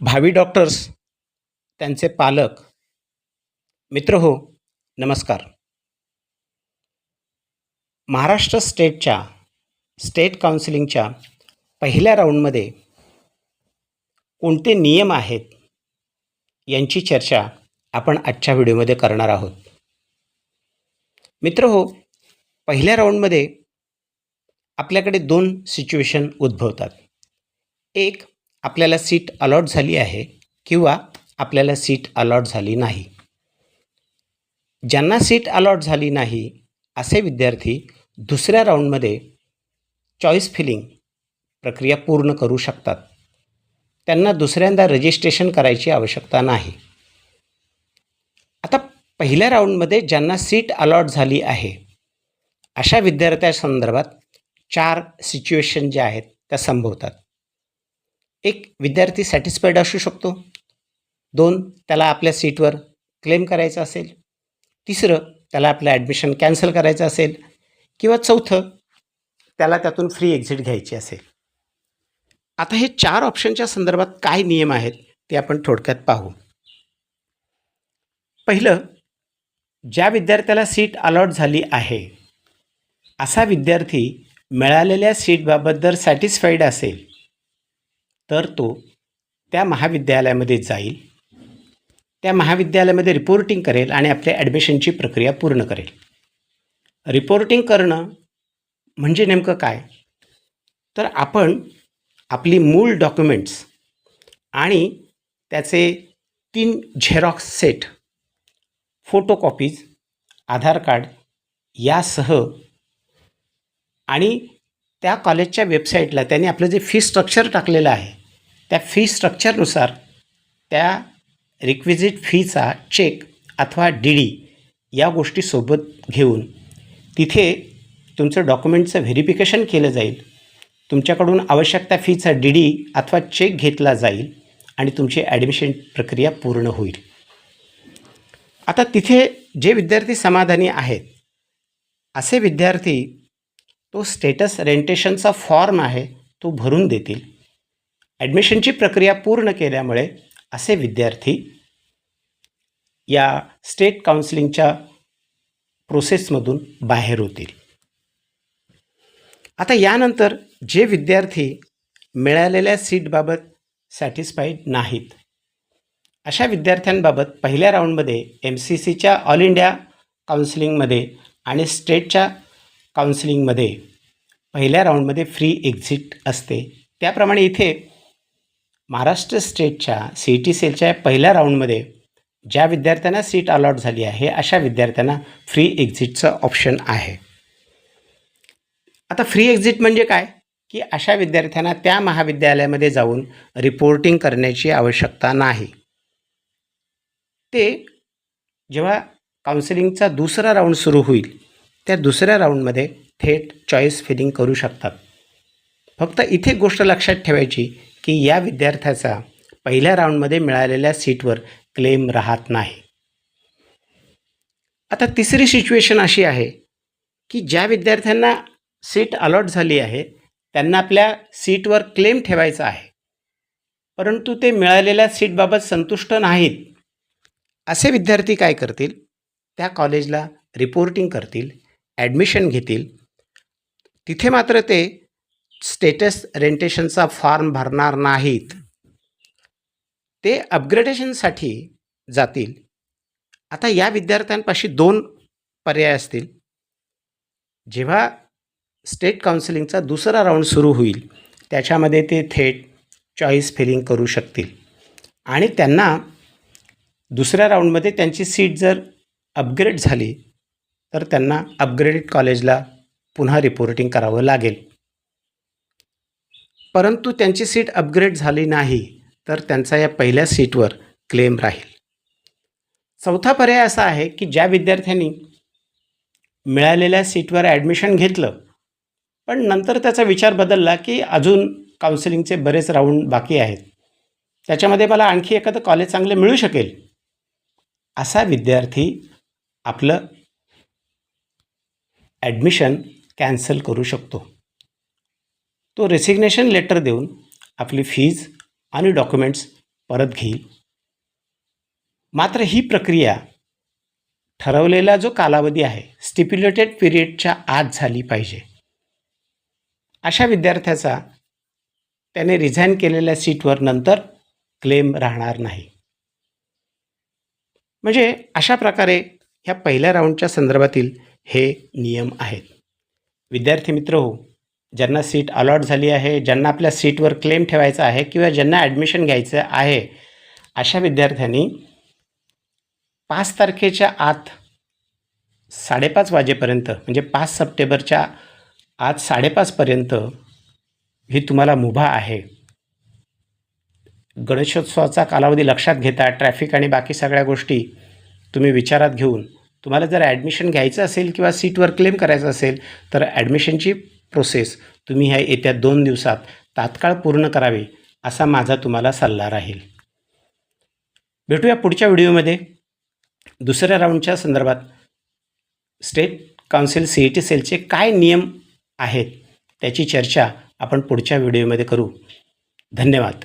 भावी डॉक्टर्स त्यांचे पालक मित्र हो नमस्कार. महाराष्ट्र स्टेटच्या स्टेट काउन्सिलिंगच्या पहिल्या राऊंडमध्ये कोणते नियम आहेत यांची चर्चा आपण आजच्या व्हिडिओमध्ये करणार आहोत. मित्र हो पहिल्या राऊंडमध्ये आपल्याकडे दोन सिच्युएशन उद्भवतात. एक आपल्याला सीट अलॉट झाली आहे किंवा आपल्याला सीट अलॉट झाली नाही. ज्यांना सीट अलॉट झाली नाही असे विद्यार्थी दुसऱ्या राऊंडमध्ये चॉईस फिलिंग प्रक्रिया पूर्ण करू शकतात. त्यांना दुसऱ्यांदा रजिस्ट्रेशन करायची आवश्यकता नाही. आता पहिल्या राऊंडमध्ये ज्यांना सीट अलॉट झाली आहे अशा विद्यार्थ्यासंदर्भात चार सिच्युएशन ज्या आहेत त्या संभवतात. एक विद्यार्थी सॅटिस्फाईड असू शकतो. दोन त्याला आपल्या सीटवर क्लेम करायचं असेल. तिसरं त्याला आपलं ॲडमिशन कॅन्सल करायचं असेल. किंवा चौथं त्याला त्यातून फ्री एक्झिट घ्यायची असेल. आता हे चार ऑप्शनच्या संदर्भात काय नियम आहेत ते आपण थोडक्यात पाहू. पहिलं ज्या विद्यार्थ्याला सीट अलॉट झाली आहे असा विद्यार्थी मिळालेल्या सीटबाबत जर सॅटिस्फाईड असेल तर तो त्या महाविद्यालयामध्ये जाईल त्या महाविद्यालयामध्ये रिपोर्टिंग करेल आणि आपल्या ॲडमिशनची प्रक्रिया पूर्ण करेल. रिपोर्टिंग करणं म्हणजे नेमकं काय? तर आपण आपली मूळ डॉक्युमेंट्स आणि त्याचे तीन xerox set photocopies Aadhaar card यासह आणि त्या कॉलेजच्या वेबसाईटला त्यांनी आपलं जे फी स्ट्रक्चर टाकलेलं आहे त्या फी स्ट्रक्चरनुसार त्या रिक्विजिट फीचा चेक अथवा डी डी या गोष्टी सोबत घेऊन तिथे तुमचं डॉक्युमेंटचं व्हेरिफिकेशन केलं जाईल. तुमच्याकडून आवश्यक त्या फीचा डी डी अथवा चेक घेतला जाईल आणि तुमची ॲडमिशन प्रक्रिया पूर्ण होईल. आता तिथे जे विद्यार्थी समाधानी आहेत असे विद्यार्थी तो स्टेटस रेंटेशनचा फॉर्म आहे तो भरून देतील. ॲडमिशनची प्रक्रिया पूर्ण केल्यामुळे असे विद्यार्थी या स्टेट काउन्सिलिंगच्या प्रोसेसमधून बाहेर होतील. आता यानंतर जे विद्यार्थी मिळालेल्या सीटबाबत सॅटिस्फाईड नाहीत अशा विद्यार्थ्यांबाबत पहिल्या राऊंडमध्ये एम सी सीच्या ऑल इंडिया काउन्सिलिंगमध्ये आणि स्टेटच्या काउन्सिलिंगमध्ये पहिल्या राऊंडमध्ये फ्री एक्झिट असते. त्याप्रमाणे इथे महाराष्ट्र स्टेटच्या सी टी सेलच्या पहिल्या राऊंडमध्ये ज्या विद्यार्थ्यांना सीट अलॉट झाली आहे अशा विद्यार्थ्यांना फ्री एक्झिटचं ऑप्शन आहे. आता फ्री एक्झिट म्हणजे काय? की अशा विद्यार्थ्यांना त्या महाविद्यालयामध्ये जाऊन रिपोर्टिंग करण्याची आवश्यकता नाही. ते जेव्हा काउन्सिलिंगचा दुसरा राऊंड सुरू होईल त्या दुसऱ्या राऊंडमध्ये थेट चॉईस फिलिंग करू शकतात. फक्त इथे गोष्ट लक्षात ठेवायची की या विद्यार्थ्याचा पहिल्या राऊंडमध्ये मिळालेल्या सीटवर क्लेम राहत नाही. आता तिसरी सिच्युएशन अशी आहे की ज्या विद्यार्थ्यांना सीट अलॉट झाली आहे त्यांना आपल्या सीटवर क्लेम ठेवायचा आहे. परंतु ते मिळालेल्या सीटबाबत संतुष्ट नाहीत. असे विद्यार्थी काय करतील? त्या कॉलेजला रिपोर्टिंग करतील ॲडमिशन घेतील. तिथे मात्र ते स्टेटस रेंटेशनचा फॉर्म भरणार नाहीत. ते अपग्रेडेशनसाठी जातील. आता या विद्यार्थ्यांपाशी दोन पर्याय असतील. जेव्हा स्टेट काउन्सिलिंगचा दुसरा राऊंड सुरू होईल त्याच्यामध्ये ते थेट चॉईस फिलिंग करू शकतील. आणि त्यांना दुसऱ्या राऊंडमध्ये त्यांची सीट जर अपग्रेड झाली तर त्यांना अपग्रेडेड कॉलेजला पुन्हा रिपोर्टिंग करावं लागेल. परंतु त्यांची सीट अपग्रेड झाली नाही तर त्यांचा या पहिल्या सीटवर क्लेम राहील. चौथा पर्याय असा आहे की ज्या विद्यार्थ्यांनी मिळालेल्या सीटवर ॲडमिशन घेतलं पण नंतर त्याचा विचार बदलला की अजून काउन्सिलिंगचे बरेच राऊंड बाकी आहेत. त्याच्यामध्ये मला आणखी एखादं कॉलेज चांगलं मिळू शकेल? असा विद्यार्थी आपलं ॲडमिशन कॅन्सल करू शकतो. तो रेसिग्नेशन लेटर देऊन आपली फीज आणि डॉक्युमेंट्स परत घेईल. मात्र ही प्रक्रिया ठरवलेला जो कालावधी आहे स्टिप्युलेटेड पिरियडच्या आत झाली पाहिजे. अशा विद्यार्थ्याचा त्याने रिझाईन केलेल्या सीटवर नंतर क्लेम राहणार नाही. म्हणजे अशा प्रकारे ह्या पहिल्या राऊंडच्या संदर्भातील हे नियम आहेत. विद्यार्थी मित्र हो ज्यांना सीट अलॉट झाली आहे ज्यांना आपल्या सीटवर क्लेम ठेवायचा आहे किंवा ज्यांना ॲडमिशन घ्यायचं आहे अशा विद्यार्थ्यांनी पाच तारखेच्या आत साडेपाच वाजेपर्यंत म्हणजे पाच सप्टेंबरच्या आज साडेपाचपर्यंत ही तुम्हाला मुभा आहे. गणेशोत्सवाचा कालावधी लक्षात घेता ट्रॅफिक आणि बाकी सगळ्या गोष्टी तुम्ही विचारात घेऊन तुम्हाला जर ॲडमिशन घ्यायचं असेल किंवा सीटवर क्लेम करायचं असेल तर ॲडमिशनची प्रोसेस तुम्ही ह्या येत्या दोन दिवसात तात्काळ पूर्ण करावे असा माझा तुम्हाला सल्ला राहील. भेटूया पुढच्या व्हिडिओमध्ये. दुसऱ्या राऊंडच्या संदर्भात state council C E T सेलचे काय नियम आहेत त्याची चर्चा आपण पुढच्या व्हिडिओमध्ये करू. धन्यवाद.